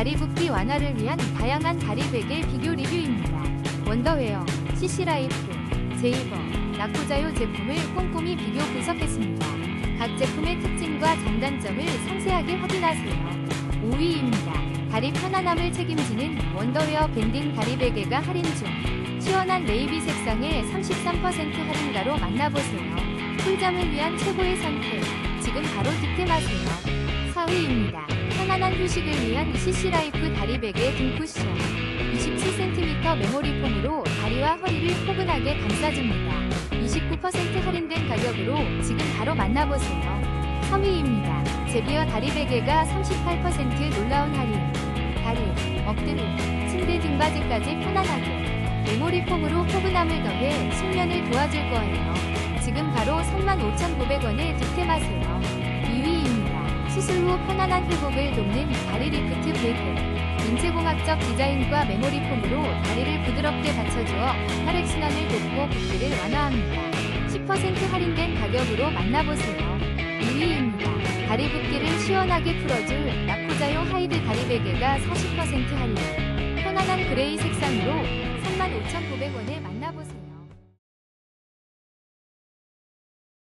다리 붓기 완화를 위한 다양한 다리 베개 비교 리뷰입니다. 원더웨어, CC라이프, 제이버, 나코자요 제품을 꼼꼼히 비교 분석했습니다. 각 제품의 특징과 장단점을 상세하게 확인하세요. 5위입니다. 다리 편안함을 책임지는 원더웨어 밴딩 다리 베개가 할인 중. 시원한 네이비 색상의 33% 할인가로 만나보세요. 꿀잠을 위한 최고의 선택. 지금 바로 득템하세요. 4위입니다. 편안한 휴식을 위한 CC라이프 다리 베개 등 쿠션. 27cm 메모리 폼으로 다리와 허리를 포근하게 감싸줍니다. 29% 할인된 가격으로 지금 바로 만나보세요. 3위입니다. 제비어 다리 베개가 38% 놀라운 할인. 다리, 엎드림, 침대 등받이까지 편안하게 메모리 폼으로 포근함을 더해 숙면을 도와줄 거예요. 지금 바로 35,900원에 득템하세요. 2위입니다. 수술 후 편안한 회복을 돕는 다리 리프트 베개. 인체공학적 디자인과 메모리 폼으로 다리를 부드럽게 받쳐주어 혈액순환을 돕고 붓기를 완화합니다. 10% 할인된 가격으로 만나보세요. 2위입니다. 다리 붓기를 시원하게 풀어줄 나코자용 하이드 다리 베개가 40% 할인. 편안한 그레이 색상으로 35,900원에 만나보세요.